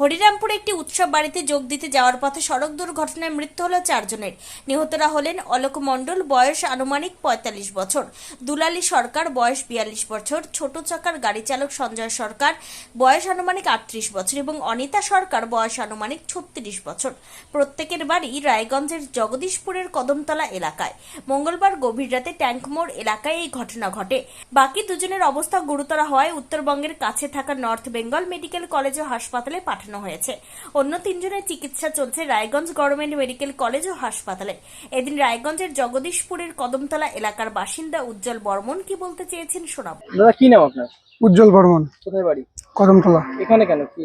হরিরামপুরে একটি উৎসব বাড়িতে যোগ দিতে যাওয়ার পথে সড়ক দুর্ঘটনায় মৃত্যু হল চারজনের। নিহতরা হলেন অলোক মণ্ডল, বয়স আনুমানিক পঁয়তাল্লিশ বছর। দুলালী সরকার, বয়স বিয়াল্লিশ বছর। ছোট চাকার গাড়ি চালক সঞ্জয় সরকার, বয়স আনুমানিক আটত্রিশ বছর এবং অনিতা সরকার, বয়স আনুমানিক ছত্রিশ বছর। প্রত্যেকের বাড়ি রায়গঞ্জের জগদীশপুরের কদমতলা এলাকায়। মঙ্গলবার গভীর রাতে ট্যাঙ্কমোড় এলাকায় এই ঘটনা ঘটে। বাকি দুজনের অবস্থা গুরুতর হওয়ায় উত্তরবঙ্গের কাছে থাকা নর্থ বেঙ্গল মেডিকেল কলেজ ও হাসপাতালে পাঠানো হয়েছে। অন্য তিনজনের চিকিৎসা চলছে রায়গঞ্জ গভর্নমেন্ট মেডিকেল কলেজ ও হাসপাতালে। এদিন রায়গঞ্জের জগদীশপুরের কদমতলা এলাকার বাসিন্দা উজ্জ্বল বর্মন কি বলতে চেয়েছেন শোনাব। দাদা কি নাম আপনার? উজ্জ্বল বর্মন। কোথায় বাড়ি? কদমতলা। এখানে কেন? কি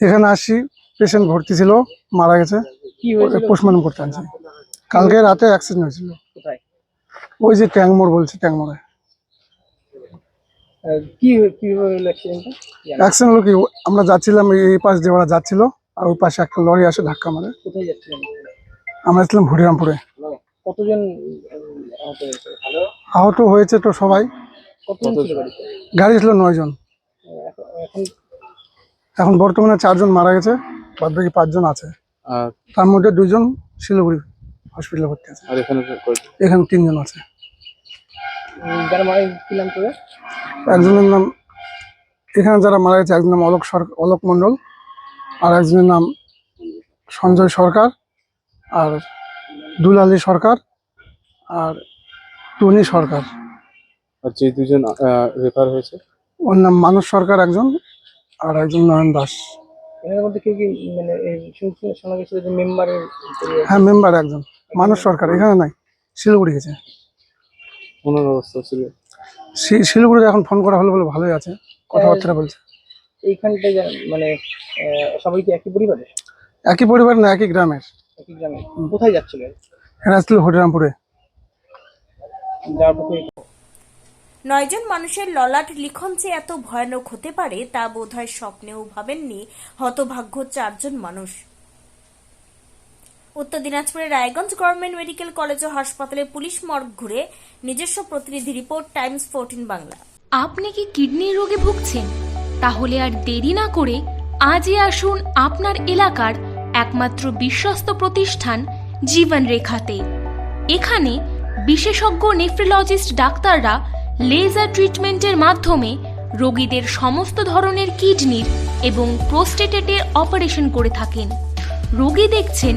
এখানে আসি পেশেন্ট ভর্তি ছিল মারা গেছে। কি হয়েছিল? পোস্টমর্টম করতে আনছি। কালকে রাতে অ্যাক্সিডেন্ট হয়েছিল। কোথায়? ওই যে ট্যাং মোড় বলছে ট্যাং মোড়ে আহ, কি হলো অ্যাক্সিডেন্টটা অ্যাক্সিডেন্ট হলো কি আমরা যাচ্ছিলাম এই পাশ দিয়ে ওরা যাচ্ছিল আর ওই পাশে একটা লরি আসে ধাক্কা মারে। কোথায় যাচ্ছিলেন? আমরা ছিলাম হরিরামপুরে কতজন আহত হয়েছে? তো সবাই। গাড়ি ছিল নয় জন এখন- বর্তমানে চারজন মারা গেছে বাদ বাকি পাঁচজন আছে। তার মধ্যে দুজন শিলিগুড়ি হসপিটালে ভর্তি আছে। এখানে তিনজন আছে। একজনের নাম এখানে যারা মারা গেছে একজনের নাম অলোক সরকার অলোক মণ্ডল আর একজনের নাম সঞ্জয় সরকার আর দুলালী সরকার আর টুনি সরকার। আর যে দুজন রেফার হয়েছে? ওর নাম মানস সরকার একজন আর একজন নয়ন দাস। মধ্যে কি মানে এই শুনছি শোনা গেছিল যে মেম্বারের হ্যাঁ মেম্বার একজন। মানস সরকার এখানে নাই শিলিগুড়ি গেছে। ওনার অবস্থা ছিল। শিলিগুড়িতে এখন ফোন করা হলো বলে ভালোই আছে। কথাবার্তা বলছে। এইখানটায় যারা মানে আহ, সবাই কি একই পরিবারের? একই পরিবার না একই গ্রামের। একই গ্রামে কোথায় যাচ্ছিলেন এরা আসছিল হরিরামপুরে নয়জন মানুষের ললাট লিখন যে এত ভয়ানক হতে পারে তা বোধহয় স্বপ্নেও ভাবেননি হতভাগ্য চারজন মানুষ। উত্তর দিনাজপুরের রায়গঞ্জ গভর্নমেন্ট মেডিকেল কলেজ ও হাসপাতালে পুলিশ মর্গ ঘুরে নিজস্ব প্রতিনিধি রিপোর্ট, টাইমস ফোরটিন বাংলা। আপনি কি কিডনির রোগে ভুগছেন? তাহলে আর দেরি না করে আজই আসুন আপনার এলাকার একমাত্র বিশ্বস্ত প্রতিষ্ঠান জীবন রেখাতে এখানে বিশেষজ্ঞ নেফ্রোলজিস্ট ডাক্তাররা লেজার ট্রিটমেন্টের মাধ্যমে রোগীদের সমস্ত ধরনের কিডনির এবং প্রোস্টেটেটের অপারেশন করে থাকেন। রোগী দেখছেন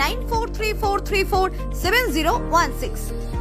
9434347016.